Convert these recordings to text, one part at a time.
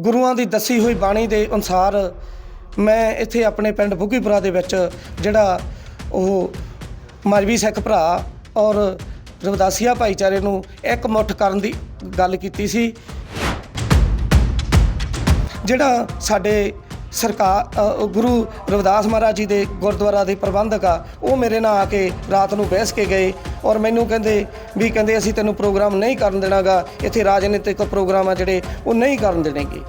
ਗੁਰੂਆਂ ਦੀ ਦੱਸੀ ਹੋਈ ਬਾਣੀ ਦੇ ਅਨੁਸਾਰ ਮੈਂ ਇੱਥੇ ਆਪਣੇ ਪਿੰਡ ਬੁੱਗੀਪੁਰਾ ਦੇ ਵਿੱਚ ਜਿਹੜਾ ਉਹ ਮਜਬੀ ਸਿੱਖ ਭਰਾ ਔਰ ਰਵਦਾਸੀਆ ਭਾਈਚਾਰੇ ਨੂੰ ਇੱਕ ਮੁੱਠ ਕਰਨ ਦੀ ਗੱਲ ਕੀਤੀ ਸੀ। ਜਿਹੜਾ ਸਾਡੇ ਸਰਕਾਰ ਗੁਰੂ ਰਵਿਦਾਸ ਮਹਾਰਾਜ ਜੀ ਦੇ ਗੁਰਦੁਆਰਾ ਦੇ ਪ੍ਰਬੰਧਕ ਆ, ਉਹ ਮੇਰੇ ਨਾਲ ਆ ਕੇ ਰਾਤ ਨੂੰ ਬਹਿਸ ਕੇ ਗਏ ਔਰ ਮੈਨੂੰ ਕਹਿੰਦੇ ਵੀ ਕਹਿੰਦੇ ਅਸੀਂ ਤੈਨੂੰ ਪ੍ਰੋਗਰਾਮ ਨਹੀਂ ਕਰਨ ਦੇਣਾਗਾ, ਇੱਥੇ ਰਾਜਨੀਤਿਕ ਪ੍ਰੋਗਰਾਮ ਆ ਜਿਹੜੇ ਉਹ ਨਹੀਂ ਕਰਨ ਦੇਣਗੇ।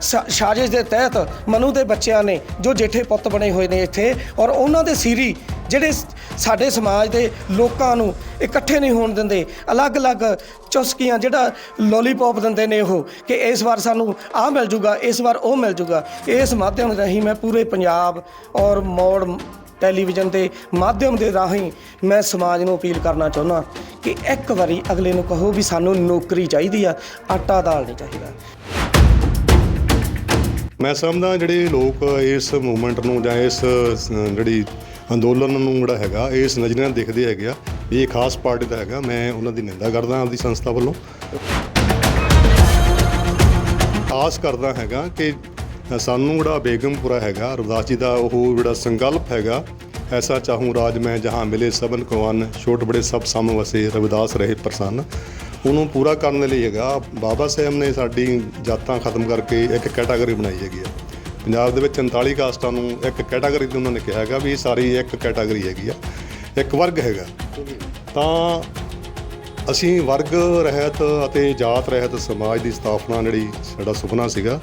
ਸਾ- ਸਾਜ਼ਿਸ਼ ਦੇ ਤਹਿਤ ਮਨੂ ਦੇ ਬੱਚਿਆਂ ਨੇ ਜੋ ਜੇਠੇ ਪੁੱਤ ਬਣੇ ਹੋਏ ਨੇ ਇੱਥੇ ਔਰ ਉਹਨਾਂ ਦੇ ਸੀਰੀ ਜਿਹੜੇ ਸਾਡੇ ਸਮਾਜ ਦੇ ਲੋਕਾਂ ਨੂੰ ਇਕੱਠੇ ਨਹੀਂ ਹੋਣ ਦਿੰਦੇ, ਅਲੱਗ-ਅਲੱਗ ਚੁਸਕੀਆਂ ਜਿਹੜਾ ਲੋਲੀਪੌਪ ਦਿੰਦੇ ਨੇ ਉਹ, ਕਿ ਇਸ ਵਾਰ ਸਾਨੂੰ ਆਹ ਮਿਲ ਜੂਗਾ, ਇਸ ਵਾਰ ਉਹ ਮਿਲ ਜੂਗਾ। ਇਸ ਮਾਧਿਅਮ ਰਾਹੀਂ ਮੈਂ ਪੂਰੇ ਪੰਜਾਬ ਔਰ ਮੋੜ ਟੈਲੀਵਿਜ਼ਨ ਦੇ ਮਾਧਿਅਮ ਦੇ ਰਾਹੀਂ ਮੈਂ ਸਮਾਜ ਨੂੰ ਅਪੀਲ ਕਰਨਾ ਚਾਹੁੰਦਾ ਕਿ ਇੱਕ ਵਾਰੀ ਅਗਲੇ ਨੂੰ ਕਹੋ ਵੀ ਸਾਨੂੰ ਨੌਕਰੀ ਚਾਹੀਦੀ ਆ, ਆਟਾ ਦਾਲ ਨਹੀਂ ਚਾਹੀਦਾ। ਮੈਂ ਸਮਝਦਾ ਜਿਹੜੇ ਲੋਕ ਇਸ ਮੂਵਮੈਂਟ ਨੂੰ ਜਾਂ ਇਸ ਜਿਹੜੀ ਅੰਦੋਲਨ ਨੂੰ ਜਿਹੜਾ ਹੈਗਾ ਇਸ ਨਜ਼ਰੀਏ ਨਾਲ ਦੇਖਦੇ ਹੈਗੇ ਆ ਵੀ ਇਹ ਖਾਸ ਪਾਰਟੀ ਦਾ ਹੈਗਾ। ਮੈਂ ਉਹਨਾਂ ਦੀ ਨਿੰਦਾ ਕਰਦਾ ਆਪਦੀ ਸੰਸਥਾ ਵੱਲੋਂ। ਆਸ ਕਰਦਾ ਹੈਗਾ ਕਿ ਸਾਨੂੰ ਜਿਹੜਾ ਬੇਗਮਪੁਰਾ ਹੈਗਾ, ਰਵਿਦਾਸ ਜੀ ਦਾ ਉਹ ਜਿਹੜਾ ਸੰਕਲਪ ਹੈਗਾ, ਐਸਾ ਚਾਹੂੰ ਰਾਜ ਮੈਂ ਜਹਾਂ ਮਿਲੇ, ਸਭਨ ਕਵਾਨ ਛੋਟ ਬੜੇ ਸਭ ਸਮ ਵਸੇ, ਰਵਿਦਾਸ ਰਹੇ ਪ੍ਰਸੰਨ। ਉਹਨੂੰ ਪੂਰਾ ਕਰਨ ਦੇ ਲਈ ਹੈਗਾ, ਬਾਬਾ ਸਾਹਿਬ ਨੇ ਸਾਡੀ ਜਾਤਾਂ ਖਤਮ ਕਰਕੇ ਇੱਕ ਕੈਟਾਗਰੀ ਬਣਾਈ ਹੈਗੀ ਆ। ਪੰਜਾਬ ਦੇ ਵਿੱਚ 39 ਕਾਸਟਾਂ ਨੂੰ ਇੱਕ ਕੈਟਾਗਰੀ ਤੇ ਉਹਨਾਂ ਨੇ ਕਿਹਾ ਹੈਗਾ ਵੀ ਇਹ ਸਾਰੀ ਇੱਕ ਕੈਟਾਗਰੀ ਹੈਗੀ ਆ, ਇੱਕ ਵਰਗ ਹੈਗਾ ਤਾਂ ਅਸੀਂ ਵਰਗ, ਰਹਿਤ ਅਤੇ ਜਾਤ ਰਹਿਤ ਸਮਾਜ ਦੀ ਸਥਾਪਨਾ ਜਿਹੜੀ ਸਾਡਾ ਸੁਪਨਾ ਸੀਗਾ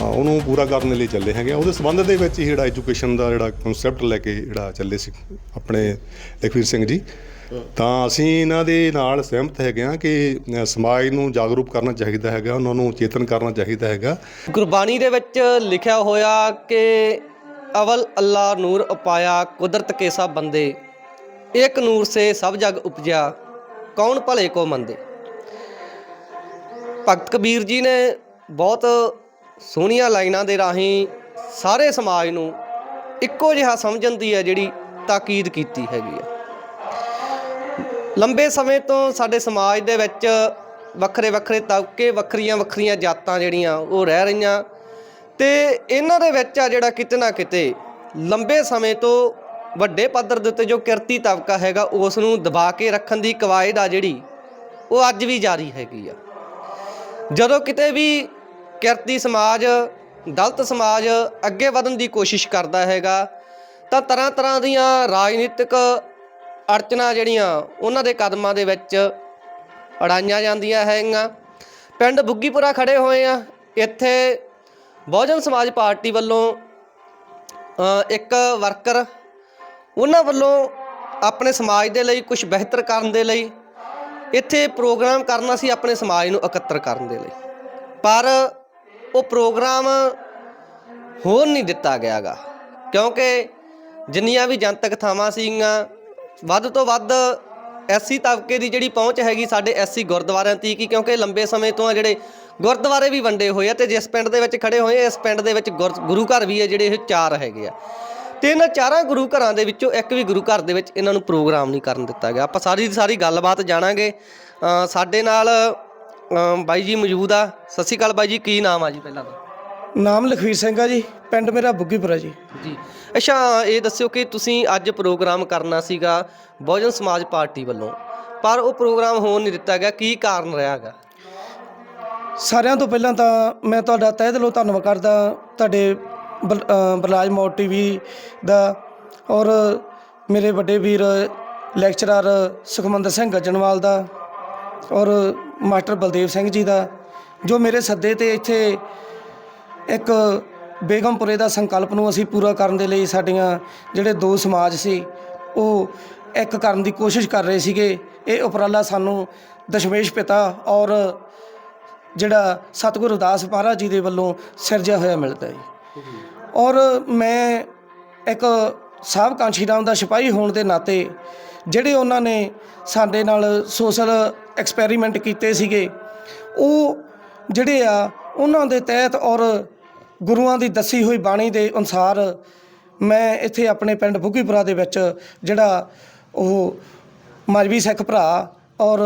ਉਹਨੂੰ ਪੂਰਾ ਕਰਨ ਲਈ ਚੱਲੇ ਹੈਗੇ ਆ। ਉਹਦੇ ਸੰਬੰਧ ਦੇ ਵਿੱਚ ਹੀ ਜਿਹੜਾ ਐਜੂਕੇਸ਼ਨ ਦਾ ਜਿਹੜਾ ਕਨਸੈਪਟ ਲੈ ਕੇ ਜਿਹੜਾ ਚੱਲੇ ਸੀ ਆਪਣੇ ਲਖਵੀਰ ਸਿੰਘ ਜੀ ਤਾਂ ਅਸੀਂ ਇਹਨਾਂ ਦੇ ਨਾਲ ਸਹਿਮਤ ਹੈਗੇ ਆ ਕਿ ਸਮਾਜ ਨੂੰ ਜਾਗਰੂਕ ਕਰਨਾ ਚਾਹੀਦਾ ਹੈਗਾ, ਉਹਨਾਂ ਨੂੰ ਚੇਤਨ ਕਰਨਾ ਚਾਹੀਦਾ ਹੈਗਾ। ਗੁਰਬਾਣੀ ਦੇ ਵਿੱਚ ਲਿਖਿਆ ਹੋਇਆ ਕਿ ਅਵਲ ਅੱਲਾ ਨੂਰ ਉਪਾਇਆ ਕੁਦਰਤ ਕੇ ਸਭ ਬੰਦੇ ਇੱਕ ਨੂਰ ਸੇ ਸਭ ਜਗ ਉਪਜਿਆ, ਕੌਣ ਭਲੇ ਕੋ ਮੰਦੇ। ਭਗਤ ਕਬੀਰ ਜੀ ਨੇ ਬਹੁਤ ਸੋਹਣੀਆਂ ਲਾਈਨਾਂ ਦੇ ਰਾਹੀਂ ਸਾਰੇ ਸਮਾਜ ਨੂੰ ਇੱਕੋ ਜਿਹਾ ਸਮਝਣ ਦੀ ਹੈ ਜਿਹੜੀ ਤਾਕੀਦ ਕੀਤੀ ਹੈਗੀ ਹੈ। ਲੰਬੇ ਸਮੇਂ ਤੋਂ ਸਾਡੇ ਸਮਾਜ ਦੇ ਵਿੱਚ ਵੱਖਰੇ ਵੱਖਰੇ ਤਬਕੇ, ਵੱਖਰੀਆਂ ਵੱਖਰੀਆਂ ਜਾਤਾਂ ਜਿਹੜੀਆਂ ਉਹ ਰਹਿ ਰਹੀਆਂ ਤੇ ਇਹਨਾਂ ਦੇ ਵਿੱਚ ਆ ਜਿਹੜਾ ਕਿਤੇ ਨਾ ਕਿਤੇ ਲੰਬੇ ਸਮੇਂ ਤੋਂ ਵੱਡੇ ਪੱਧਰ ਦੇ ਉੱਤੇ ਜੋ ਕਿਰਤੀ ਤਬਕਾ ਹੈਗਾ, ਉਸ ਨੂੰ ਦਬਾ ਕੇ ਰੱਖਣ ਦੀ ਕਵਾਇਦ ਆ ਜਿਹੜੀ, ਉਹ ਅੱਜ ਵੀ ਜਾਰੀ ਹੈਗੀ ਆ। ਜਦੋਂ ਕਿਤੇ ਵੀ ਕਿਰਤੀ ਸਮਾਜ, ਦਲਿਤ ਸਮਾਜ ਅੱਗੇ ਵਧਣ ਦੀ ਕੋਸ਼ਿਸ਼ ਕਰਦਾ ਹੈਗਾ, ਤਾਂ ਤਰ੍ਹਾਂ ਤਰ੍ਹਾਂ ਦੀਆਂ ਰਾਜਨੀਤਿਕ ਅੜਚਨਾ ਜਿਹੜੀਆਂ, ਉਹਨਾਂ ਦੇ ਕਦਮਾਂ ਦੇ ਵਿੱਚ ਅੜਾਈਆਂ ਜਾਂਦੀਆਂ ਹੈਗੀਆਂ। ਪਿੰਡ ਬੁੱਗੀਪੁਰਾ ਖੜੇ ਹੋਏ ਆ। ਇੱਥੇ ਬਹੁਜਨ ਸਮਾਜ ਪਾਰਟੀ ਵੱਲੋਂ ਇੱਕ ਵਰਕਰ, ਉਹਨਾਂ ਵੱਲੋਂ ਆਪਣੇ ਸਮਾਜ ਦੇ ਲਈ ਕੁਝ ਬਿਹਤਰ ਕਰਨ ਦੇ ਲਈ, ਇੱਥੇ ਪ੍ਰੋਗਰਾਮ ਕਰਨਾ ਸੀ ਆਪਣੇ ਸਮਾਜ ਨੂੰ ਇਕੱਤਰ ਕਰਨ ਦੇ ਲਈ। ਪਰ ਉਹ ਪ੍ਰੋਗਰਾਮ ਹੋਰ ਨਹੀਂ ਦਿੱਤਾ ਗਿਆਗਾ, ਕਿਉਂਕਿ ਜਿੰਨੀਆਂ ਵੀ ਜਨਤਕ ਥਾਵਾਂ ਸੀਗੀਆਂ ਵੱਧ ਤੋਂ ਵੱਧ ਐਸੀ ਤਬਕੇ ਦੀ ਜਿਹੜੀ ਪਹੁੰਚ ਹੈਗੀ ਸਾਡੇ ਐਸੀ ਗੁਰਦੁਆਰਿਆਂ ਤੀਕ ਹੀ ਕਿਉਂਕਿ ਲੰਬੇ ਸਮੇਂ ਤੋਂ ਆ ਜਿਹੜੇ ਗੁਰਦੁਆਰੇ ਵੀ ਵੰਡੇ ਹੋਏ ਆ ਤੇ ਜਿਸ ਪਿੰਡ ਦੇ ਵਿੱਚ ਖੜੇ ਹੋਏ ਆ, ਇਸ ਪਿੰਡ ਦੇ ਵਿੱਚ ਗੁਰ- ਘਰ ਵੀ ਹੈ ਜਿਹੜੇ ਇਹ ਚਾਰ ਹੈਗੇ ਆ। ਤੇ ਇਹਨਾਂ ਚਾਰਾਂ ਗੁਰੂ ਘਰਾਂ ਦੇ ਵਿੱਚੋਂ ਇੱਕ ਵੀ ਗੁਰੂ ਘਰ ਦੇ ਵਿੱਚ ਇਹਨਾਂ ਨੂੰ ਪ੍ਰੋਗਰਾਮ ਨਹੀਂ ਕਰਨ ਦਿੱਤਾ ਗਿਆ। ਆਪਾਂ ਸਾਰੀ ਦੀ ਸਾਰੀ ਗੱਲਬਾਤ ਜਾਣਾਂਗੇ। ਸਾਡੇ ਨਾਲ ਬਾਈ ਜੀ ਮੌਜੂਦ ਆ। ਸਤਿ ਸ਼੍ਰੀ ਅਕਾਲ ਬਾਈ ਜੀ ਕੀ ਨਾਮ ਆ ਜੀ ਪਹਿਲਾਂ ਦਾ ਨਾਮ ਲਖਵੀਰ ਸਿੰਘ ਆ ਜੀ ਪਿੰਡ ਮੇਰਾ ਬੁੱਗੀਪੁਰਾ ਜੀ। ਜੀ। ਅੱਛਾ ਇਹ ਦੱਸਿਓ ਕਿ ਤੁਸੀਂ ਅੱਜ ਪ੍ਰੋਗਰਾਮ ਕਰਨਾ ਸੀਗਾ ਬਹੁਜਨ ਸਮਾਜ ਪਾਰਟੀ ਵੱਲੋਂ ਪਰ ਉਹ ਪ੍ਰੋਗਰਾਮ ਹੋਣ ਨਹੀਂ ਦਿੱਤਾ ਗਿਆ ਕੀ ਕਾਰਨ ਰਿਹਾਗਾ ਸਾਰਿਆਂ ਤੋਂ ਪਹਿਲਾਂ ਤਾਂ ਮੈਂ ਤੁਹਾਡਾ ਤਹਿ ਦਿਲੋਂ ਧੰਨਵਾਦ ਕਰਦਾ ਤੁਹਾਡੇ ਬਲ- ਅ, ਬਰਲਾਜ ਮੋੜ ਟੀਵੀ ਦਾ ਔਰ ਮੇਰੇ ਵੱਡੇ ਵੀਰ ਲੈਕਚਰਰ ਸੁਖਮੰਦਰ ਸਿੰਘ ਗੱਜਣਵਾਲ ਦਾ ਔਰ ਮਾਸਟਰ ਬਲਦੇਵ ਸਿੰਘ ਜੀ ਦਾ ਜੋ ਮੇਰੇ ਸੱਦੇ ਤੇ ਇੱਥੇ ਇੱਕ ਬੇਗਮਪੁਰੇ ਦਾ ਸੰਕਲਪ ਨੂੰ ਅਸੀਂ ਪੂਰਾ ਕਰਨ ਦੇ ਲਈ ਸਾਡੀਆਂ ਜਿਹੜੇ ਦੋ ਸਮਾਜ ਸੀ, ਉਹ ਇੱਕ ਕਰਨ ਦੀ ਕੋਸ਼ਿਸ਼ ਕਰ ਰਹੇ ਸੀਗੇ। ਇਹ ਉਪਰਾਲਾ ਸਾਨੂੰ ਦਸ਼ਮੇਸ਼ ਪਿਤਾ ਔਰ ਜਿਹੜਾ ਸਤਿਗੁਰੂ ਰਵਿਦਾਸ ਮਹਾਰਾਜ ਜੀ ਦੇ ਵੱਲੋਂ ਸਿਰਜਿਆ ਹੋਇਆ ਮਿਲਦਾ ਹੈ ਔਰ ਮੈਂ ਇੱਕ ਸਾਹਿਬ ਕਾਂਸ਼ੀ ਰਾਮ ਦਾ ਸਿਪਾਹੀ ਹੋਣ ਦੇ ਨਾਤੇ ਜਿਹੜੇ ਉਹਨਾਂ ਨੇ ਸਾਡੇ ਨਾਲ ਸੋਸ਼ਲ ਐਕਸਪੈਰੀਮੈਂਟ ਕੀਤੇ ਸੀਗੇ, ਉਹ ਜਿਹੜੇ ਆ, ਉਹਨਾਂ ਦੇ ਤਹਿਤ ਔਰ ਗੁਰੂਆਂ ਦੀ ਦੱਸੀ ਹੋਈ ਬਾਣੀ ਦੇ ਅਨੁਸਾਰ ਮੈਂ ਇੱਥੇ ਆਪਣੇ ਪਿੰਡ ਬੁੱਗੀਪੁਰਾ ਦੇ ਵਿੱਚ ਜਿਹੜਾ ਉਹ ਮਜਬੀ ਸਿੱਖ ਭਰਾ ਔਰ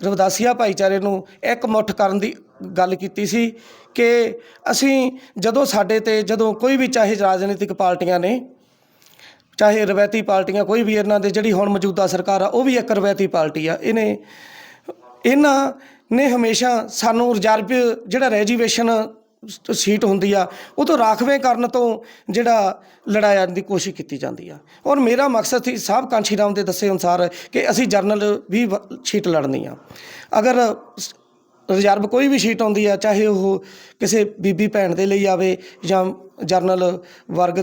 ਰਵਦਾਸੀਆ ਭਾਈਚਾਰੇ ਨੂੰ ਇੱਕ ਮੁੱਠ ਕਰਨ ਦੀ ਗੱਲ ਕੀਤੀ ਸੀ ਕਿ ਅਸੀਂ ਜਦੋਂ ਸਾਡੇ ਤੇ ਜਦੋਂ ਕੋਈ ਵੀ ਚਾਹੇ ਰਾਜਨੀਤਿਕ ਪਾਰਟੀਆਂ ਨੇ, ਚਾਹੇ ਰਵਾਇਤੀ ਪਾਰਟੀਆਂ ਕੋਈ ਵੀ ਇਹਨਾਂ ਦੇ ਜਿਹੜੀ ਹੁਣ ਮੌਜੂਦਾ ਸਰਕਾਰ ਆ, ਉਹ ਵੀ ਇੱਕ ਰਵਾਇਤੀ ਪਾਰਟੀ ਆ। ਇਹਨੇ ਇਹਨਾਂ ਨੇ ਹਮੇਸ਼ਾ ਸਾਨੂੰ ਰਿਜ਼ਰਵ ਜਿਹੜਾ ਰੈਜੀਵੇਸ਼ਨ ਸੀਟ ਹੁੰਦੀ ਆ, ਉਹ ਤੋਂ ਰਾਖਵੇਂ ਕਰਨ ਤੋਂ ਜਿਹੜਾ ਲੜਾਇਆ ਦੀ ਕੋਸ਼ਿਸ਼ ਕੀਤੀ ਜਾਂਦੀ ਆ। ਔਰ ਮੇਰਾ ਮਕਸਦ ਸੀ, ਸਾਹਿਬ ਕਾਂਸ਼ੀ ਰਾਮ ਦੇ ਦੱਸੇ ਅਨੁਸਾਰ ਕਿ ਅਸੀਂ ਜਰਨਲ ਵੀ ਵ- ਸੀਟ ਲੜਨੀ ਆ। ਅਗਰ ਰਿਜ਼ਰਵ ਕੋਈ ਵੀ ਸੀਟ ਆਉਂਦੀ ਆ, ਚਾਹੇ ਉਹ ਕਿਸੇ ਬੀਬੀ ਭੈਣ ਦੇ ਲਈ ਆਵੇ ਜਾਂ ਜਰਨਲ ਵਰਗ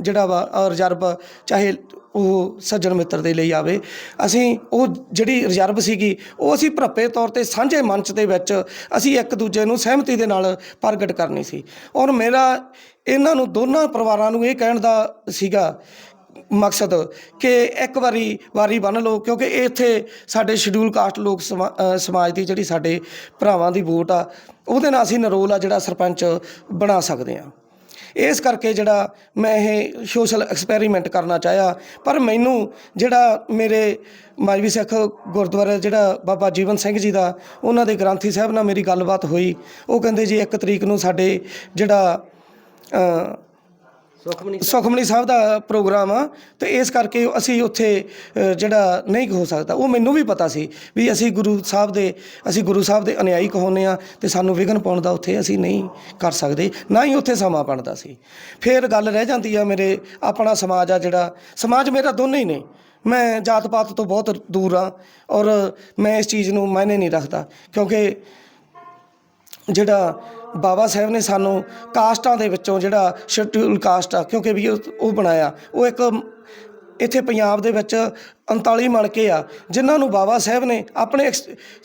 ਜਿਹੜਾ ਵਾ ਅਹ, ਰਿਜ਼ਰਵ ਚਾਹੇ ਉਹ ਸੱਜਣ ਮਿੱਤਰ ਦੇ ਲਈ ਆਵੇ। ਅਸੀਂ ਉਹ ਜਿਹੜੀ ਰਿਜ਼ਰਵ ਸੀਗੀ ਉਹ ਅਸੀਂ ਭਰਪੇ ਤੌਰ ਤੇ ਸਾਂਝੇ ਮੰਚ ਦੇ ਵਿੱਚ ਅਸੀਂ ਇੱਕ ਦੂਜੇ ਨੂੰ ਸਹਿਮਤੀ ਦੇ ਨਾਲ ਪ੍ਰਗਟ ਕਰਨੀ ਸੀ। ਔਰ ਮੇਰਾ ਇਹਨਾਂ ਨੂੰ ਦੋਨਾਂ ਪਰਿਵਾਰਾਂ ਨੂੰ ਇਹ ਕਹਿਣ ਦਾ ਸੀਗਾ ਮਕਸਦ ਕਿ ਇੱਕ ਵਾਰੀ ਵਾਰੀ ਬੰਨ ਲਓ ਕਿਉਂਕਿ ਇੱਥੇ ਸਾਡੇ ਸ਼ਡਿਊਲ ਕਾਸਟ ਲੋਕ ਸਮਾ- ਸਮਾਜ ਦੀ ਜਿਹੜੀ ਸਾਡੇ ਭਰਾਵਾਂ ਦੀ ਵੋਟ ਆ ਉਹਦੇ ਨਾਲ ਅਸੀਂ ਨਰੋਲ ਆ ਜਿਹੜਾ ਸਰਪੰਚ ਬਣਾ ਸਕਦੇ ਆ। ਇਸ ਕਰਕੇ ਜਿਹੜਾ ਮੈਂ ਇਹ ਸੋਸ਼ਲ ਐਕਸਪੈਰੀਮੈਂਟ ਕਰਨਾ ਚਾਹਿਆ। ਪਰ ਮੈਨੂੰ ਜਿਹੜਾ ਮੇਰੇ ਮਾਜਵੀ ਸਿੱਖ ਗੁਰਦੁਆਰਾ ਜਿਹੜਾ ਬਾਬਾ ਜੀਵਨ ਸਿੰਘ ਜੀ ਦਾ, ਉਹਨਾਂ ਦੇ ਗ੍ਰੰਥੀ ਸਾਹਿਬ ਨਾਲ ਮੇਰੀ ਗੱਲਬਾਤ ਹੋਈ। ਉਹ ਕਹਿੰਦੇ ਜੀ ਇੱਕ ਤਰੀਕ ਨੂੰ ਸਾਡੇ ਜਿਹੜਾ ਸੁਖਮਨੀ ਸੁਖਮਨੀ ਸਾਹਿਬ ਦਾ ਪ੍ਰੋਗਰਾਮ ਆ ਤੇ ਇਸ ਕਰਕੇ ਅਸੀਂ ਉੱਥੇ ਜਿਹੜਾ ਨਹੀਂ ਹੋ ਸਕਦਾ, ਉਹ ਮੈਨੂੰ ਵੀ ਪਤਾ ਸੀ ਵੀ ਅਸੀਂ ਗੁਰੂ ਸਾਹਿਬ ਦੇ, ਅਸੀਂ ਗੁਰੂ ਸਾਹਿਬ ਦੇ ਅਨਿਆਈ ਕਹਾਉਂਦੇ ਆ ਤੇ ਸਾਨੂੰ ਵਿਘਨ ਪਾਉਣ ਦਾ ਉੱਥੇ ਅਸੀਂ ਨਹੀਂ ਕਰ ਸਕਦੇ, ਨਾ ਹੀ ਉੱਥੇ ਸਮਾਂ ਬਣਦਾ ਸੀ। ਫਿਰ ਗੱਲ ਰਹਿ ਜਾਂਦੀ ਆ ਮੇਰੇ ਆਪਣਾ ਸਮਾਜ ਆ ਜਿਹੜਾ, ਸਮਾਜ ਮੇਰਾ ਦੋਨੇ ਹੀ ਨੇ। ਮੈਂ ਜਾਤ ਪਾਤ ਤੋਂ ਬਹੁਤ ਦੂਰ ਆ ਔਰ ਮੈਂ ਇਸ ਚੀਜ਼ ਨੂੰ ਮਾਇਨੇ ਨਹੀਂ ਰੱਖਦਾ ਕਿਉਂਕਿ ਜਿਹੜਾ ਬਾਬਾ ਸਾਹਿਬ ਨੇ ਸਾਨੂੰ ਕਾਸਟਾਂ ਦੇ ਵਿੱਚੋਂ ਜਿਹੜਾ ਸ਼ਡਿਊਲ ਕਾਸਟ ਆ, ਕਿਉਂਕਿ ਵੀ ਉਹ ਉਹ ਬਣਾਇਆ, ਉਹ ਇੱਕ ਇੱਥੇ ਪੰਜਾਬ ਦੇ ਵਿੱਚ 39 ਮਣਕੇ ਆ, ਜਿਨ੍ਹਾਂ ਨੂੰ ਬਾਬਾ ਸਾਹਿਬ ਨੇ ਆਪਣੇ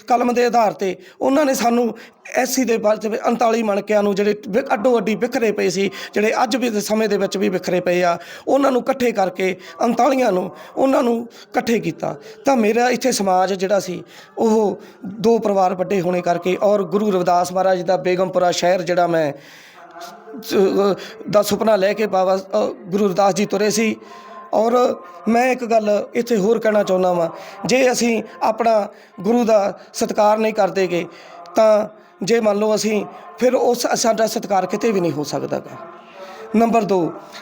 ਕਲਮ ਦੇ ਆਧਾਰ ਤੇ ਉਹਨਾਂ ਨੇ ਸਾਨੂੰ ਐਸੀ ਦੇ ਬਾਅਦ 39 ਮਣਕਿਆਂ ਨੂੰ ਜਿਹੜੇ ਵਿ- ਅੱਡੋ ਅੱਡੀ ਵਿਖਰੇ ਪਏ ਸੀ, ਜਿਹੜੇ ਅੱਜ ਵੀ ਸਮੇਂ ਦੇ ਵਿੱਚ ਵੀ ਵਿਖਰੇ ਪਏ ਆ, ਉਹਨਾਂ ਨੂੰ ਇਕੱਠੇ ਕਰਕੇ 39 ਨੂੰ ਉਹਨਾਂ ਨੂੰ ਇਕੱਠੇ ਕੀਤਾ। ਤਾਂ ਮੇਰਾ ਇੱਥੇ ਸਮਾਜ ਜਿਹੜਾ ਸੀ, ਉਹ ਦੋ ਪਰਿਵਾਰ ਵੱਡੇ ਹੋਣੇ ਕਰਕੇ ਔਰ ਗੁਰੂ ਰਵਿਦਾਸ ਮਹਾਰਾਜ ਦਾ ਬੇਗਮਪੁਰਾ ਸ਼ਹਿਰ ਜਿਹੜਾ ਮੈਂ ਦਾ ਸੁਪਨਾ ਲੈ ਕੇ ਬਾਬਾ ਗੁਰੂ ਰਵਿਦਾਸ ਜੀ ਤੁਰੇ ਸੀ। ਔਰ ਮੈਂ ਇੱਕ ਗੱਲ ਇੱਥੇ ਹੋਰ ਕਹਿਣਾ ਚਾਹੁੰਦਾ ਵਾਂ, ਜੇ ਅਸੀਂ ਆਪਣਾ ਗੁਰੂ ਦਾ ਸਤਿਕਾਰ ਨਹੀਂ ਕਰਦੇਗੇ ਤਾਂ ਜੇ ਮੰਨ ਲਓ ਅਸੀਂ ਫਿਰ ਉਸ ਸਾਡਾ ਸਤਿਕਾਰ ਕਿਤੇ ਵੀ ਨਹੀਂ ਹੋ ਸਕਦਾਗਾ ਨੰਬਰ 2